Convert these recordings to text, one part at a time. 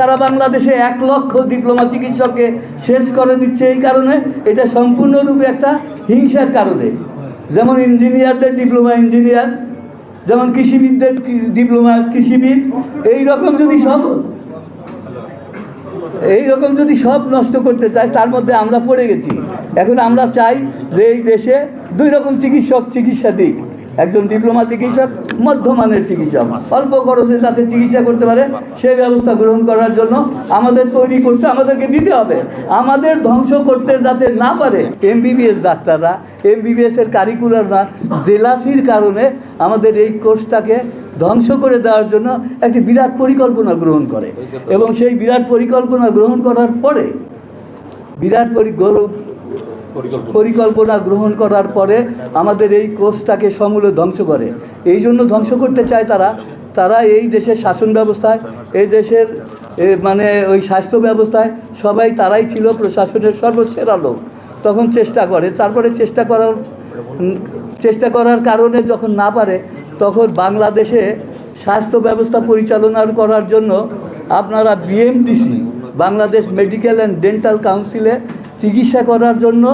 সারা বাংলাদেশে এক লক্ষ ডিপ্লোমা চিকিৎসককে শেষ করে দিচ্ছে এই কারণে এটা সম্পূর্ণরূপে একটা হিংসার কারণে। যেমন ইঞ্জিনিয়ারদের ডিপ্লোমা ইঞ্জিনিয়ার, যেমন কৃষিবিদদের ডিপ্লোমা কৃষিবিদ, এই রকম যদি সব এই রকম যদি সব নষ্ট করতে চায়, তার মধ্যে আমরা পড়ে গেছি। এখন আমরা চাই যে এই দেশে দুই রকম চিকিৎসক চিকিৎসা দিক একজন ডিপ্লোমা চিকিৎসক, মধ্যমানের চিকিৎসক। অল্প খরচে যাতে চিকিৎসা করতে পারে সেই ব্যবস্থা গ্রহণ করার জন্য আমাদের তৈরি করছে, আমাদেরকে দিতে হবে। আমাদের ধ্বংস করতে যাতে না পারে এমবিবিএস ডাক্তাররা এমবিবিএস এর কারিকুলাররা জেলাসির কারণে আমাদের এই কোর্সটাকে ধ্বংস করে দেওয়ার জন্য একটি বিরাট পরিকল্পনা গ্রহণ করে। এবং সেই বিরাট পরিকল্পনা গ্রহণ করার পরে বিরাট পরিকল্পনা পরিকল্পনা। গ্রহণ করার পরে আমাদের এই কোর্সটাকে সমূলে ধ্বংস করে। এই জন্য ধ্বংস করতে চায় তারা। তারা এই দেশের শাসন ব্যবস্থায়, এই দেশের মানে ওই স্বাস্থ্য ব্যবস্থায় সবাই তারাই ছিল প্রশাসনের সর্বসেরা লোক। তখন চেষ্টা করে। তারপরে চেষ্টা করার চেষ্টা করার কারণে যখন না পারে, তখন বাংলাদেশে স্বাস্থ্য ব্যবস্থা পরিচালনা করার জন্য আপনারা BMDC Bangladesh medical and dental কাউন্সিলে চিকিৎসা করার জন্য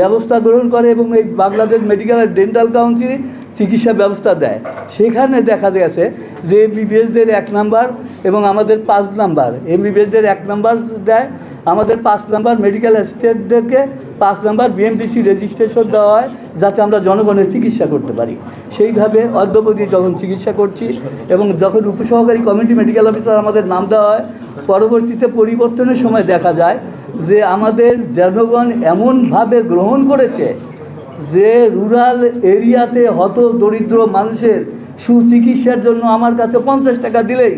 ব্যবস্থা গ্রহণ করে এবং এই Bangladesh medical and dental council চিকিৎসা ব্যবস্থা দেয়। সেখানে দেখা গেছে যে এমবিবিএসদের এক নাম্বার এবং আমাদের পাঁচ নাম্বার। এমবিবিএসদের এক নাম্বার দেয়, আমাদের পাঁচ নাম্বার মেডিকেল অ্যাসিস্ট্যান্টদেরকে পাঁচ নাম্বার বিএমডিসি রেজিস্ট্রেশন দেওয়া হয়, যাতে আমরা জনগণের চিকিৎসা করতে পারি। সেইভাবে অদ্যবধি যখন চিকিৎসা করছি এবং যখন উপসহকারী কমিটি মেডিকেল অফিসার আমাদের নাম দেওয়া হয়, পরবর্তীতে পরিবর্তনের সময় দেখা যায় যে আমাদের জনগণ এমনভাবে গ্রহণ করেছে যে রুরাল এরিয়াতে হত দরিদ্র মানুষের সুচিকিৎসার জন্য আমার কাছে পঞ্চাশ টাকা দিলেই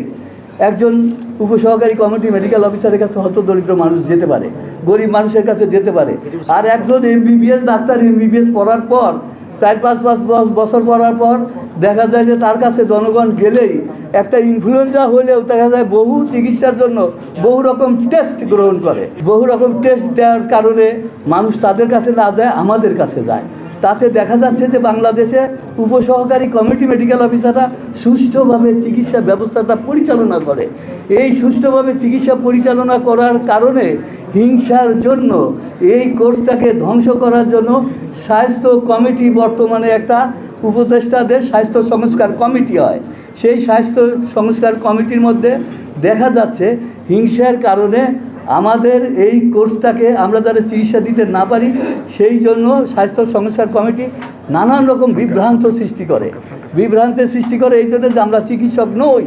একজন উপসহকারী কমিটি মেডিকেল অফিসারের কাছে হত দরিদ্র মানুষ যেতে পারে, গরিব মানুষের কাছে যেতে পারে। আর একজন এমবিবিএস ডাক্তার এমবিবিএস পড়ার পর চার, পাঁচ পাঁচ বস- বছর পড়ার পর দেখা যায় যে তার কাছে জনগণ গেলেই একটা ইনফ্লুয়েঞ্জা হলেও দেখা যায় বহু চিকিৎসার জন্য বহু রকম টেস্ট গ্রহণ করে। বহু রকম টেস্ট দেওয়ার কারণে মানুষ তাদের কাছে না যায়, আমাদের কাছে যায়। তাতে দেখা যাচ্ছে যে বাংলাদেশে উপসহকারী কমিটি মেডিকেল অফিসাররা সুষ্ঠুভাবে চিকিৎসা ব্যবস্থাটা পরিচালনা করে। এই সুষ্ঠুভাবে চিকিৎসা পরিচালনা করার কারণে হিংসার জন্য, এই কোর্সটাকে ধ্বংস করার জন্য স্বাস্থ্য কমিটি বর্তমানে একটা উপদেষ্টাদের স্বাস্থ্য সংস্কার কমিটি হয়। সেই স্বাস্থ্য সংস্কার কমিটির মধ্যে দেখা যাচ্ছে হিংসার কারণে আমাদের এই কোর্সটাকে আমরা যারা চিকিৎসা দিতে না পারি, সেই জন্য স্বাস্থ্য সংস্কার কমিটি নানান রকম বিভ্রান্ত সৃষ্টি করে। বিভ্রান্তের সৃষ্টি করে, এই জন্য যে আমরা চিকিৎসক নই।